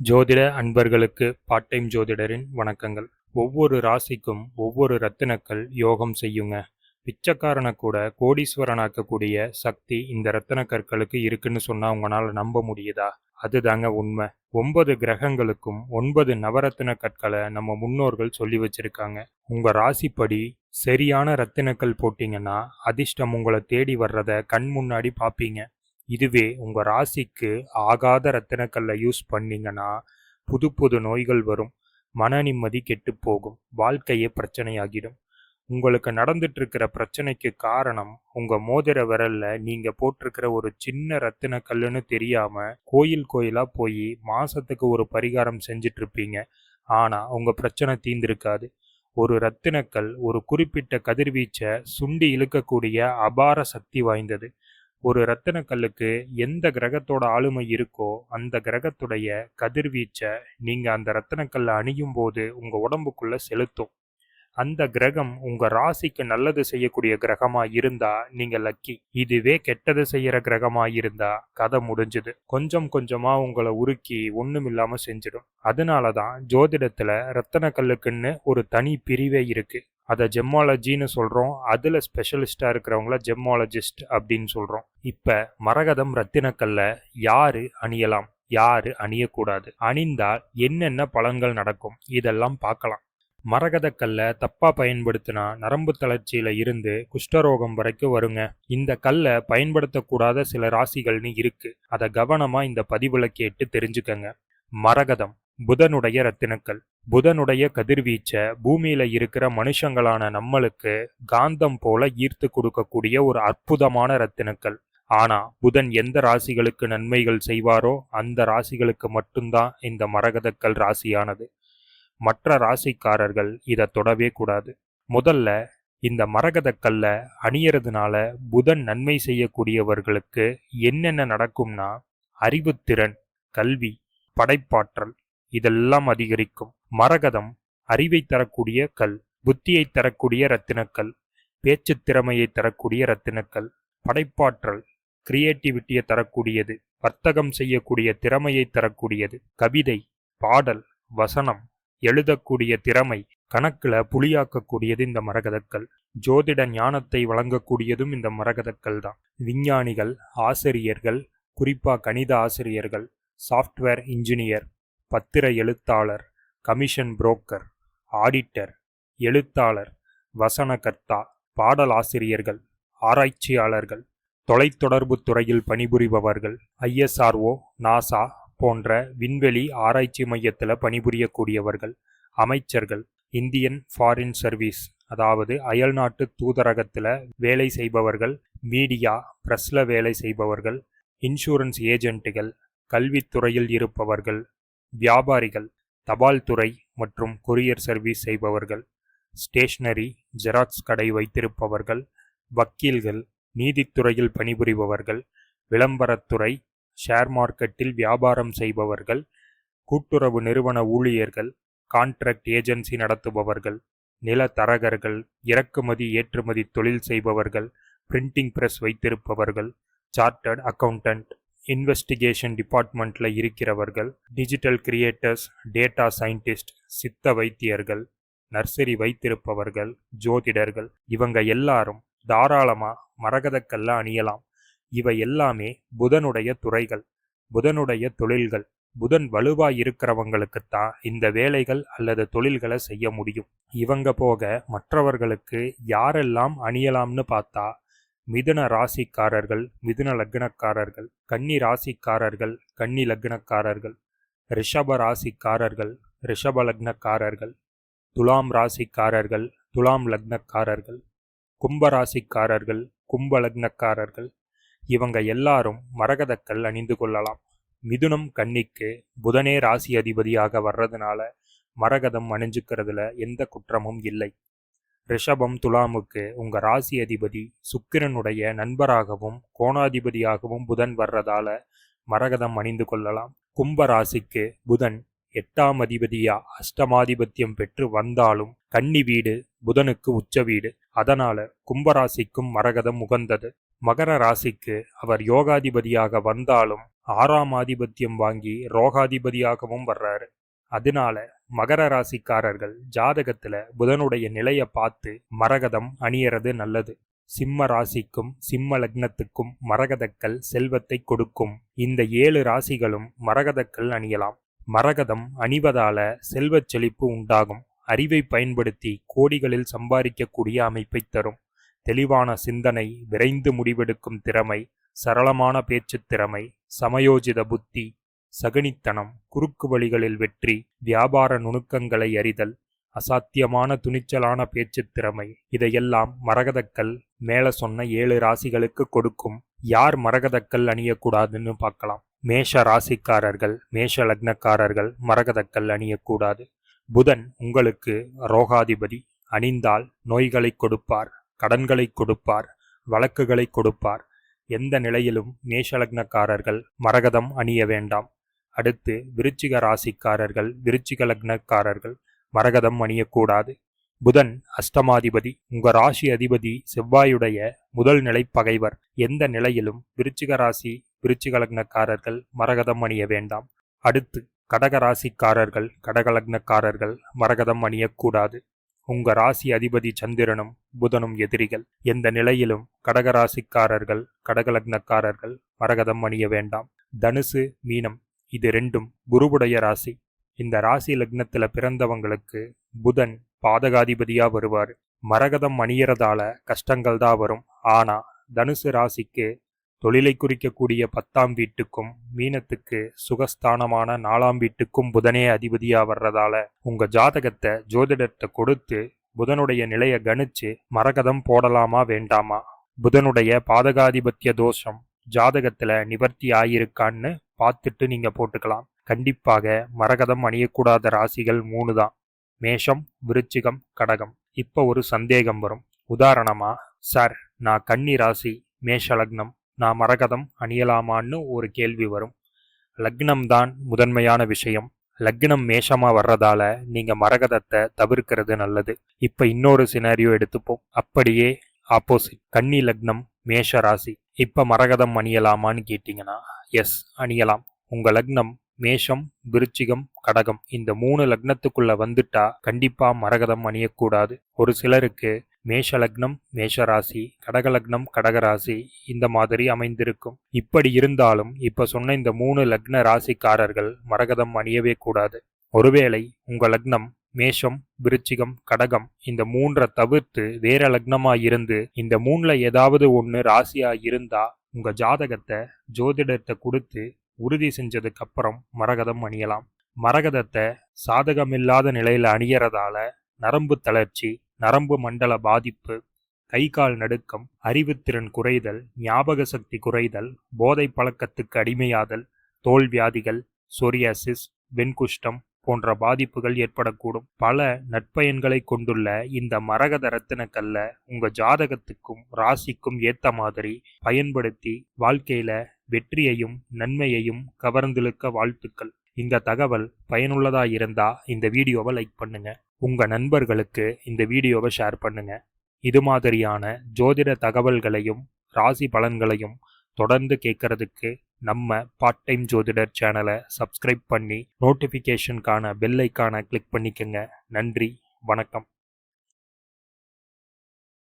ஜோதிட அன்பர்களுக்கு part time ஜோதிடரின் வணக்கங்கள். ஒவ்வொரு ராசிக்கும் ஒவ்வொரு ரத்தினக்கள் யோகம் செய்யுங்க. பிச்சைக்காரனை கூட கோடீஸ்வரனாக்கக்கூடிய சக்தி இந்த ரத்தின கற்களுக்கு இருக்குன்னு சொன்னா உங்களால் நம்ப முடியுதா? அதுதாங்க உண்மை. ஒன்பது கிரகங்களுக்கும் ஒன்பது நவரத்தின கற்களை நம்ம முன்னோர்கள் சொல்லி வச்சிருக்காங்க. உங்க ராசிப்படி சரியான ரத்தினக்கல் போட்டீங்கன்னா அதிர்ஷ்டம் உங்களை தேடி வர்றத கண் முன்னாடி பார்ப்பீங்க இதுவே உங்கள் ராசிக்கு ஆகாத ரத்தினக்கல்லை யூஸ் பண்ணீங்கன்னா புது புது நோய்கள் வரும். மன நிம்மதி கெட்டு போகும். வாழ்க்கையே பிரச்சனையாகிடும். உங்களுக்கு நடந்துட்டு இருக்கிற பிரச்சனைக்கு காரணம் உங்க மோதிர விரல்ல நீங்க போட்டிருக்கிற ஒரு சின்ன ரத்தின கல்லுன்னு தெரியாம கோயில் கோயிலா போய் மாசத்துக்கு ஒரு பரிகாரம் செஞ்சிட்டு இருப்பீங்க ஆனா உங்க பிரச்சனை தீந்திருக்காது ஒரு ரத்தினக்கல் ஒரு குறிப்பிட்ட கதிர்வீச்சை சுண்டி இழுக்கக்கூடிய அபார சக்தி வாய்ந்தது. ஒரு ரத்தினக்கல்லுக்கு எந்த கிரகத்தோட ஆளுமை இருக்கோ அந்த கிரகத்துடைய கதிர்வீச்சை நீங்கள் அந்த ரத்தினக்கல்லை அணியும் போது உங்கள் உடம்புக்குள்ளே செலுத்தும். அந்த கிரகம் உங்கள் ராசிக்கு நல்லது செய்யக்கூடிய கிரகமாக இருந்தால் நீங்கள் லக்கி. இதுவே கெட்டது செய்கிற கிரகமாக இருந்தால் கதை முடிஞ்சுது. கொஞ்சம் கொஞ்சமாக உங்களை உருக்கி ஒண்ணுமில்லாம செஞ்சிடும். அதனால தான் ரத்தன கல்லுக்குன்னு ஒரு தனி பிரிவே இருக்குது அதை ஜெம்மாலஜின்னு சொல்கிறோம் அதில் ஸ்பெஷலிஸ்ட்டாக இருக்கிறவங்கள ஜெம்மாலஜிஸ்ட் அப்படின்னு சொல்கிறோம் இப்போ மரகதம் ரத்தினக்கல்ல யார் அணியலாம்? யார் அணியக்கூடாது? அணிந்தால் என்னென்ன பலன்கள் நடக்கும்? இதெல்லாம் பார்க்கலாம். மரகதக்கல்லை தப்பாக பயன்படுத்தினா நரம்பு தளர்ச்சியில் இருந்து குஷ்டரோகம் வரைக்கும் வருங்க. இந்த கல்லை பயன்படுத்தக்கூடாத சில ராசிகள்னு இருக்கு. அதை கவனமாக இந்த பதிவில் கேட்டு தெரிஞ்சுக்கங்க. மரகதம் புதனுடைய ரத்தினக்கல். புதனுடைய கதிர்வீச்சை பூமியில இருக்கிற மனுஷங்களான நம்மளுக்கு காந்தம் போல ஈர்த்து கொடுக்கக்கூடிய ஒரு அற்புதமான ரத்தினக்கல் ஆனா புதன் எந்த ராசிகளுக்கு நன்மைகள் செய்வாரோ அந்த ராசிகளுக்கு மட்டும்தான் இந்த மரகதக்கல் ராசியானது. மற்ற ராசிக்காரர்கள் இதை தொடவே கூடாது. முதல்ல இந்த மரகதக்கல்ல அணியறதுனால புதன் நன்மை செய்யக்கூடியவர்களுக்கு என்னென்ன நடக்கும்னா அறிவுத்திறன் கல்வி படைப்பாற்றல் இதெல்லாம் அதிகரிக்கும். மரகதம் அறிவை தரக்கூடிய கல் புத்தியை தரக்கூடிய ரத்தினக்கல் பேச்சு திறமையை தரக்கூடிய ரத்தினக்கல் படைப்பாற்றல் கிரியேட்டிவிட்டியை தரக்கூடியது வர்த்தகம் செய்யக்கூடிய திறமையை தரக்கூடியது கவிதை பாடல் வசனம் எழுதக்கூடிய திறமை கணக்கில் புலியாக்கக்கூடியது இந்த மரகதக்கல் ஜோதிட ஞானத்தை வழங்கக்கூடியதும் இந்த மரகதக்கல் தான். விஞ்ஞானிகள் ஆசிரியர்கள் குறிப்பாக கணித ஆசிரியர்கள் சாஃப்ட்வேர் இன்ஜினியர் பத்திர எழுத்தாளர் கமிஷன் புரோக்கர் ஆடிட்டர் எழுத்தாளர் வசனகர்த்தா பாடலாசிரியர்கள் ஆராய்ச்சியாளர்கள் தொலைத்தொடர்பு துறையில் பணிபுரிபவர்கள் ஐஎஸ்ஆர்ஓ நாசா போன்ற விண்வெளி ஆராய்ச்சி மையத்தில் பணிபுரியக்கூடியவர்கள் அமைச்சர்கள் இந்தியன் ஃபாரின் சர்வீஸ் அதாவது அயல்நாட்டு தூதரகத்தில் வேலை செய்பவர்கள் மீடியா பிரஸ்ல வேலை செய்பவர்கள் இன்சூரன்ஸ் ஏஜென்ட்டுகள் கல்வித்துறையில் இருப்பவர்கள் வியாபாரிகள் தபால் துறை மற்றும் கொரியர் சர்வீஸ் செய்பவர்கள் ஸ்டேஷனரி ஜெராக்ஸ் கடை வைத்திருப்பவர்கள் வக்கீல்கள் நீதித்துறையில் பணிபுரிபவர்கள் விளம்பரத்துறை ஷேர் மார்க்கெட்டில் வியாபாரம் செய்பவர்கள் கூட்டுறவு நிறுவன ஊழியர்கள் கான்ட்ராக்ட் ஏஜென்சி நடத்துபவர்கள் நில தரகர்கள் இறக்குமதி ஏற்றுமதி தொழில் செய்பவர்கள் பிரிண்டிங் பிரஸ் வைத்திருப்பவர்கள் சார்ட்டர்ட் அக்கவுண்டன்ட் இன்வெஸ்டிகேஷன் டிபார்ட்மெண்ட்டில் இருக்கிறவர்கள் டிஜிட்டல் கிரியேட்டர்ஸ் டேட்டா சயின்டிஸ்ட் சித்த வைத்தியர்கள் நர்சரி வைத்திருப்பவர்கள் ஜோதிடர்கள் இவங்க எல்லாரும் தாராளமாக மரகதக்கல்ல அணியலாம். இவை எல்லாமே புதனுடைய துறைகள் புதனுடைய தொழில்கள் புதன் வலுவாக இருக்கிறவங்களுக்குத்தான் இந்த வேலைகள் அல்லது தொழில்களை செய்ய முடியும். இவங்க போக மற்றவர்களுக்கு யாரெல்லாம் அணியலாம்னு பார்த்தா மிதுன ராசிக்காரர்கள் மிதுன லக்னக்காரர்கள் கன்னி ராசிக்காரர்கள் கன்னி லக்னக்காரர்கள் ரிஷப ராசிக்காரர்கள் ரிஷப லக்னக்காரர்கள் துலாம் ராசிக்காரர்கள் துலாம் லக்னக்காரர்கள் கும்ப ராசிக்காரர்கள் கும்ப லக்னக்காரர்கள். இவங்க எல்லாரும் மரகதக்கல் அணிந்து கொள்ளலாம். மிதுனம் கன்னிக்கு புதனே ராசி அதிபதியாக வர்றதுனால மரகதம் அணிஞ்சுக்கிறதுல எந்த குற்றமும் இல்லை. ரிஷபம் துலாமுக்கு உங்கள் ராசி அதிபதி சுக்கிரனுடைய நண்பராகவும் கோணாதிபதியாகவும் புதன் வர்றதால மரகதம் அணிந்து கொள்ளலாம். கும்ப ராசிக்கு புதன் எட்டாம் அதிபதியா அஷ்டமாதிபத்தியம் பெற்று வந்தாலும் கன்னி வீடு புதனுக்கு உச்ச வீடு. அதனால கும்பராசிக்கும் மரகதம் உகந்தது. மகர ராசிக்கு அவர் யோகாதிபதியாக வந்தாலும் ஆறாம் ஆதிபத்தியம் வாங்கி ரோகாதிபதியாகவும் வர்றாரு. அதனால மகர ராசிக்காரர்கள் ஜாதகத்துல புதனுடைய நிலையை பார்த்து மரகதம் அணியறது நல்லது. சிம்ம ராசிக்கும் சிம்ம லக்னத்துக்கும் மரகதக்கல் செல்வத்தை கொடுக்கும். இந்த ஏழு ராசிகளும் மரகதக்கல் அணியலாம். மரகதம் அணிவதால செல்வச் செழிப்பு உண்டாகும். அறிவை பயன்படுத்தி கோடிகளில் சம்பாதிக்கக்கூடிய அமைப்பை தரும். தெளிவான சிந்தனை விரைந்து முடிவெடுக்கும் திறமை சரளமான பேச்சுத் திறமை சமயோஜித புத்தி சகனித்தனம் குறுக்கு வழிகளில் வெற்றி வியாபார நுணுக்கங்களை அறிதல் அசாத்தியமான துணிச்சலான பேச்சுத் திறமை இதையெல்லாம் மரகதக்கல் மேல சொன்ன ஏழு ராசிகளுக்கு கொடுக்கும். யார் மரகதக்கல் அணியக்கூடாதுன்னு பார்க்கலாம். மேஷ ராசிக்காரர்கள் மேஷ லக்னக்காரர்கள் மரகதக்கல் அணியக்கூடாது. புதன் உங்களுக்கு ரோகாதிபதி அணிந்தால் நோய்களை கொடுப்பார் கடன்களை கொடுப்பார் வழக்குகளை கொடுப்பார். எந்த நிலையிலும் மேஷலக்னக்காரர்கள் மரகதம் அணிய வேண்டாம். அடுத்து விருச்சிக ராசிக்காரர்கள் விருச்சிக லக்னக்காரர்கள் மரகதம் அணியக்கூடாது. புதன் அஷ்டமாதிபதி உங்க ராசி அதிபதி செவ்வாயுடைய முதல் நிலை பகைவர் எந்த நிலையிலும் விருச்சிக ராசி விருச்சிக லக்னக்காரர்கள் மரகதம் அணிய வேண்டாம். அடுத்து கடக ராசிக்காரர்கள் கடகலக்னக்காரர்கள் மரகதம் அணியக்கூடாது. உங்க ராசி அதிபதி சந்திரனும் புதனும் எதிரிகள். எந்த நிலையிலும் கடகராசிக்காரர்கள் கடகலக்னக்காரர்கள் மரகதம் அணிய வேண்டாம். தனுசு மீனம் இது ரெண்டும் குருவுடைய ராசி. இந்த ராசி லக்னத்தில் பிறந்தவங்களுக்கு புதன் பாதகாதிபதியாக வருவார். மரகதம் அணியறதால கஷ்டங்கள் தான் வரும். ஆனால் தனுசு ராசிக்கு தொழிலை குறிக்கக்கூடிய பத்தாம் வீட்டுக்கும் மீனத்துக்கு சுகஸ்தானமான நாலாம் வீட்டுக்கும் புதனே அதிபதியா வர்றதால உங்க ஜாதகத்தை ஜோதிடத்தை கொடுத்து புதனுடைய நிலையை கணிச்சு மரகதம் போடலாமா வேண்டாமா? புதனுடைய பாதகாதிபத்திய தோஷம் ஜாதகத்துல நிவர்த்தி ஆயிருக்கான்னு பார்த்துட்டு நீங்க போட்டுக்கலாம். கண்டிப்பாக மரகதம் அணியக்கூடாத ராசிகள் மூணு தான். மேஷம் விருச்சிகம் கடகம். இப்போ ஒரு சந்தேகம் வரும். உதாரணமா சார் நான் கன்னி ராசி மேஷ லக்னம். நான் மரகதம் அணியலாமான்னு ஒரு கேள்வி வரும். லக்னம் தான் முதன்மையான விஷயம். லக்னம் மேஷமா வர்றதால நீங்க மரகதத்தை தவிர்க்கிறது நல்லது. இப்ப இன்னொரு சினாரியோ எடுத்துப்போம். அப்படியே ஆப்போசிட் கன்னி லக்னம் மேஷ ராசி இப்போ மரகதம் அணியலாமான்னு கேட்டிங்கன்னா எஸ் அணியலாம். உங்கள் லக்னம் மேஷம் விருச்சிகம் கடகம். இந்த மூணு லக்னத்துக்குள்ள வந்துட்டா கண்டிப்பா மரகதம் அணியக்கூடாது. ஒரு சிலருக்கு மேஷ லக்னம் மேஷராசி கடக லக்னம் கடகராசி இந்த மாதிரி அமைந்திருக்கும். இப்படி இருந்தாலும் இப்ப சொன்ன இந்த மூணு லக்ன ராசிக்காரர்கள் மரகதம் அணியவே கூடாது. ஒருவேளை உங்க லக்னம் மேஷம் விருச்சிகம் கடகம் இந்த மூன்றை தவிர்த்து வேற லக்னமா இருந்து இந்த மூணுல ஏதாவது ஒன்று ராசியா இருந்தா உங்க ஜாதகத்தை ஜோதிடத்தை கொடுத்து உறுதி செஞ்சதுக்கு அப்புறம் மரகதம் அணியலாம். மரகதத்தை சாதகமில்லாத நிலையில அணியறதால நரம்பு தளர்ச்சி நரம்பு மண்டல பாதிப்பு கை கால் நடுக்கம் அறிவுத்திறன் குறைதல் ஞாபக சக்தி குறைதல் போதை பழக்கத்துக்கு அடிமையாதல் தோல் வியாதிகள் சொரியாசிஸ் வெண்குஷ்டம் போன்ற பாதிப்புகள் ஏற்படக்கூடும். பல நட்பயன்களை கொண்டுள்ள இந்த மரகத ரத்தினக்கல்ல உங்க ஜாதகத்துக்கும் ராசிக்கும் ஏத்த மாதிரி பயன்படுத்தி வாழ்க்கையில வெற்றியையும் நன்மையையும் கவர்ந்திழுக்க வாழ்த்துக்கள். இந்த தகவல் பயனுள்ளதா இருந்தா இந்த வீடியோவை லைக் பண்ணுங்க. உங்க நண்பர்களுக்கு இந்த வீடியோவை ஷேர் பண்ணுங்க. இது மாதிரியான ஜோதிட தகவல்களையும் ராசி பலன்களையும் தொடர்ந்து கேட்கறதுக்கு நம்ம பார்ட் டைம் ஜோதிடர் சேனலை சப்ஸ்கிரைப் பண்ணி நோட்டிஃபிகேஷனுக்கான பெல் ஐக்கானை கிளிக் பண்ணிக்கங்க. நன்றி வணக்கம்.